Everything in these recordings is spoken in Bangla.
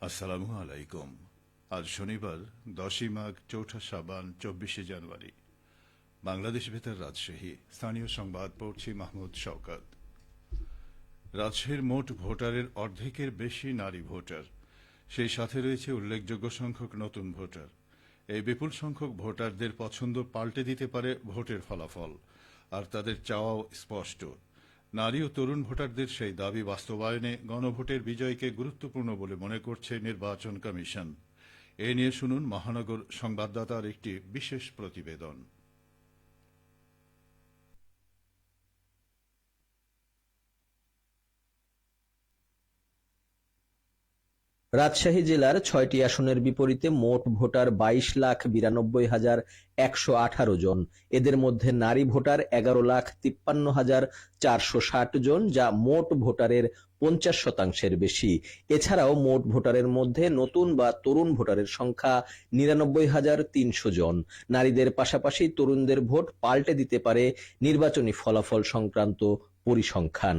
আসসালামু আলাইকুম। আজ শনিবার, দশই মাঘ, চৌঠা সাবান, চব্বিশে জানুয়ারি। বাংলাদেশ বেতার রাজশাহী। স্থানীয় সংবাদ, পড়ছি মাহমুদ শওকাত। রাজশাহীর মোট ভোটারের অর্ধেকের বেশি নারী ভোটার। সেই সাথে রয়েছে উল্লেখযোগ্য সংখ্যক নতুন ভোটার। এই বিপুল সংখ্যক ভোটারদের পছন্দ পাল্টে দিতে পারে ভোটের ফলাফল। আর তাদের চাওয়াও স্পষ্ট। নারী ও তরুণ ভোটারদের সেই দাবি বাস্তবায়নে গণভোটের বিজয়কে গুরুত্বপূর্ণ বলে মনে করছে নির্বাচন কমিশন। এ নিয়ে শুনুন মহানগর সংবাদদাতার একটি বিশেষ প্রতিবেদন। রাজশাহী জেলার ছয়টি আসনের বিপরীতে মোট ভোটার বাইশ লাখ বিরানব্বই হাজার একশো আঠারো জন। এদের মধ্যে নারী ভোটার এগারো লাখ তিপ্পান্ন হাজার চারশো ষাট জন, যা মোট ভোটারের পঞ্চাশ শতাংশের বেশি। এছাড়াও মোট ভোটারের মধ্যে নতুন বা তরুণ ভোটারের সংখ্যা নিরানব্বই হাজার তিনশো জন। নারীদের পাশাপাশি তরুণদের ভোট পাল্টে দিতে পারে নির্বাচনী ফলাফল সংক্রান্ত পরিসংখ্যান।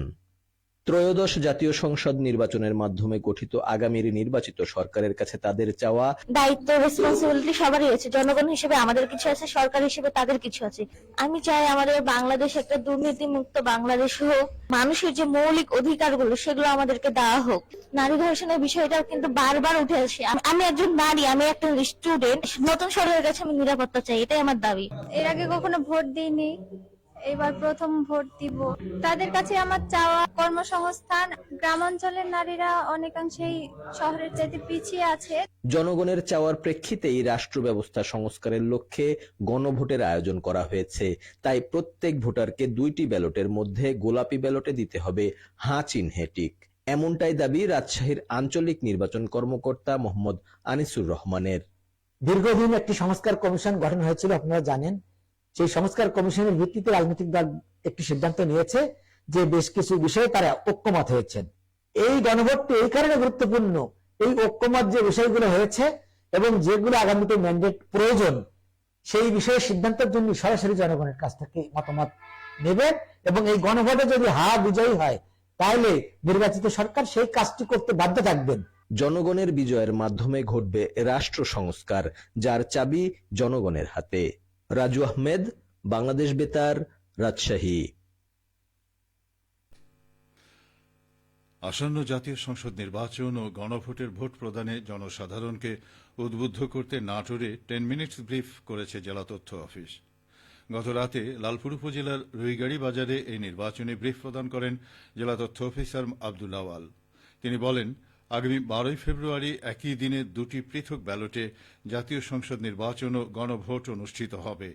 ত্রয়োদশ জাতীয় সংসদ নির্বাচনের মাধ্যমে গঠিত আগামীর নির্বাচিত সরকারের কাছে তাদের চাওয়া দায়িত্ব রেসপন্সিবিলিটি সবারই আছে। জনগণ হিসেবে আমাদের কিছু আছে সরকার হিসেবে তাদের কিছু আছে। আমি চাই আমাদের বাংলাদেশ একটা দুর্নীতি মুক্ত বাংলাদেশ হোক। মানুষের যে মৌলিক অধিকারগুলো সেগুলো আমাদেরকে দেওয়া হোক। নারী ধর্ষণের বিষয়টা কিন্তু বারবার উঠে আসে। আমি- একজন নারী আমি একটা স্টুডেন্ট নতুন সরকারের কাছে আমি নিরাপত্তা চাই এটাই আমার দাবি। এর আগে কখনো ভোট দিইনি। এবার প্রথম ভোট। দিব তাদের কাছে আমার চাওয়া কর্মসংস্থান। গ্রাম অঞ্চলের নারীরা অনেকাংশেই শহরের চাইতে পিছিয়ে আছে। জনগণের চাওয়ার প্রেক্ষিতেই রাষ্ট্র ব্যবস্থা সংস্কারের লক্ষ্যে গণভোটের আয়োজন করা হয়েছে। তাই প্রত্যেক ভোটারকে দুইটি ব্যালটের মধ্যে গোলাপি ব্যালটে দিতে হবে হাঁ চিহ্নে টিক। এমনটাই দাবি রাজশাহীর আঞ্চলিক নির্বাচন কর্মকর্তা মোহাম্মদ আনিসুর রহমানের। দীর্ঘদিন একটি সংস্কার কমিশন গঠন হয়েছিল আপনারা জানেন। সেই সংস্কার কমিশনের ভিত্তিতে রাজনৈতিক দল একটি সিদ্ধান্ত নিয়েছে যে বেশ কিছু বিষয়ে তারা ঐক্যমত হয়েছেন। এই গণভোটটি এই কারণে গুরুত্বপূর্ণ, এই ঐক্যমত যে বিষয়গুলো হয়েছে এবং যেগুলো আগামীতে ম্যান্ডেট প্রয়োজন, সেই বিষয়ে সিদ্ধান্তের জন্য সরাসরি জনগণের কাছ থেকে মতামত নেবেন এবং এই গণভোটে যদি হা বিজয়ী হয়, তাহলে নির্বাচিত সরকার সেই কাজটি করতে বাধ্য থাকবেন। জনগণের বিজয়ের মাধ্যমে ঘটবে রাষ্ট্র সংস্কার, যার চাবি জনগণের হাতে। রাজু আহমেদ, বাংলাদেশ বেতার, রাজশাহী। আসন্ন জাতীয় সংসদ নির্বাচন ও গণভোটের ভোট প্রদানে জনসাধারণকে উদ্বুদ্ধ করতে নাটোরে টেন মিনিটস ব্রিফ করেছে জেলা তথ্য অফিস। গত রাতে লালপুর উপজেলার রুইগাড়ি বাজারে এই নির্বাচনী ব্রিফ প্রদান করেন জেলা তথ্য অফিসার আব্দুল আওয়াল। তিনি বলেন আগামী বারোই ফেব্রুয়ারি একই দিনে দুটি পৃথক ব্যালটে জাতীয় সংসদ নির্বাচন ও গণভোট অনুষ্ঠিত হবে।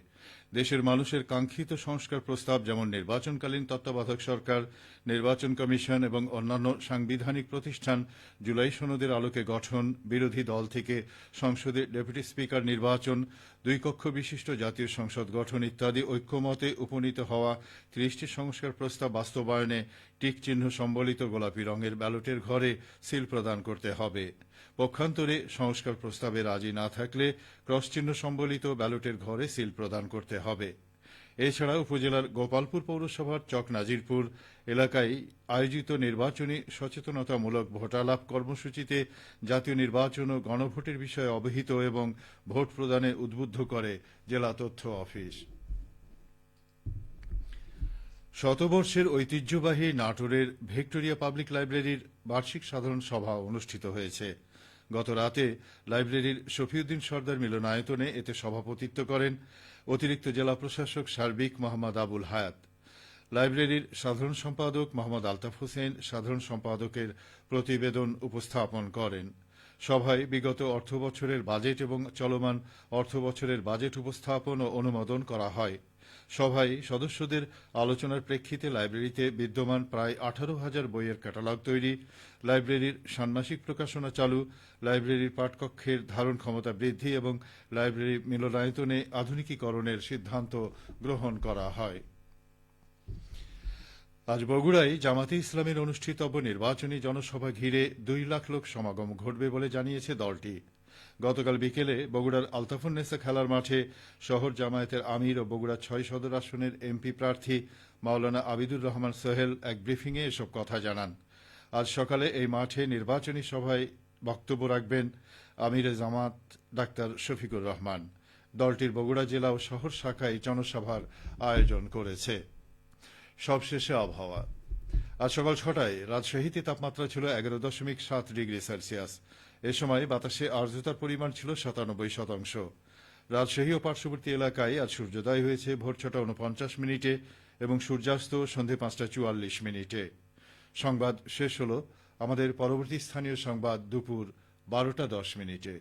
দেশের মানুষের কাঙ্ক্ষিত সংস্কার প্রস্তাব, যেমন নির্বাচনকালীন তত্ত্বাবধায়ক সরকার, নির্বাচন কমিশন এবং অন্যান্য সাংবিধানিক প্রতিষ্ঠান, জুলাই সনদের আলোকে গঠন, বিরোধী দল থেকে সংসদে ডেপুটি স্পিকার নির্বাচন, দুই কক্ষ বিশিষ্ট জাতীয় সংসদ গঠন ইত্যাদি ঐক্যমতে উপনীত হওয়া ত্রিশটি সংস্কার প্রস্তাব বাস্তবায়নে টিক চিহ্ন সম্বলিত গোলাপি রঙের ব্যালটের ঘরে সিল প্রদান করতে হবে। পক্ষান্তরে সংস্কার প্রস্তাবে রাজি না থাকলে ক্রস চিহ্ন সম্বলিত ব্যালটের ঘরে সিল প্রদান করতে হবে। এছাড়া উপজেলার গোপালপুর পৌরসভার চক নাজিরপুর এলাকায় আয়োজিত নির্বাচনী সচেতনতামূলক ভোটালাভ কর্মসূচিতে জাতীয় নির্বাচন ও গণভোটের বিষয়ে অবহিত এবং ভোট প্রদানে উদ্বুদ্ধ করে জেলা তথ্য অফিস। শতবর্ষের ঐতিহ্যবাহী নাটোরের ভিক্টোরিয়া পাবলিক লাইব্রেরির বার্ষিক সাধারণ সভা অনুষ্ঠিত হয়েছে। গত রাতে লাইব্রেরির শফিউদ্দিন সর্দার মিলনায়তনে এতে সভাপতিত্ব করেন অতিরিক্ত জেলা প্রশাসক সার্বিক মোহাম্মদ আবুল হায়াত। লাইব্রেরির সাধারণ সম্পাদক মোহাম্মদ আলতাফ হোসেন সাধারণ সম্পাদকের প্রতিবেদন উপস্থাপন করেন। সভায় বিগত অর্থ বছরের বাজেট এবং চলমান অর্থ বছরের বাজেট উপস্থাপন ও অনুমোদন করা হয়। সভায় সদস্যদের আলোচনার প্রেক্ষিতে লাইব্রেরিতে বিদ্যমান প্রায় আঠারো হাজার বইয়ের ক্যাটালগ তৈরি। লাইব্রেরির ষান্মাসিক প্রকাশনা চালু, লাইব্রেরির পাঠকক্ষের ধারণ ক্ষমতা বৃদ্ধি এবং লাইব্রেরি মিলনায়তনে আধুনিকীকরণের সিদ্ধান্ত গ্রহণ করা হয়। আজ বগুড়ায় জামাতে ইসলামের অনুষ্ঠিতব্য নির্বাচনী জনসভা ঘিরে দুই লাখ লোক সমাগম ঘটবে বলে জানিয়েছে দলটি। গতকাল বিকেলে বগুড়ার আলতাফুন্নেসা খেলার মাঠে শহর জামায়াতের আমির ও বগুড়া ছয় সদর আসনের এমপি প্রার্থী মাওলানা আবিদুর রহমান সোহেল এক ব্রিফিংয়ে এসব কথা জানান। আজ সকালে এই মাঠে নির্বাচনী সভায় বক্তব্য রাখবেন আমিরে জামাত ডাক্তার শফিকুর রহমান। দলটির বগুড়া জেলা ও শহর শাখায় জনসভার আয়োজন করেছে। সবশেষে আবহাওয়া। আজ সকাল ছটায় রাজশাহীতে তাপমাত্রা ছিল এগারো দশমিক সাত ডিগ্রি সেলসিয়াস। এ সময় বাতাসে আর্দ্রতার পরিমাণ ছিল সাতানব্বই শতাংশ। রাজশাহী ও পার্শ্ববর্তী এলাকায় আজ সূর্যোদয় হয়েছে ভোর ছটা উনপঞ্চাশ মিনিটে এবং সূর্যাস্ত সন্ধে পাঁচটা চুয়াল্লিশ মিনিটে। সংবাদ শেষ হল আমাদের পরবর্তী স্থানীয় সংবাদ দুপুর বারোটা দশ মিনিটে।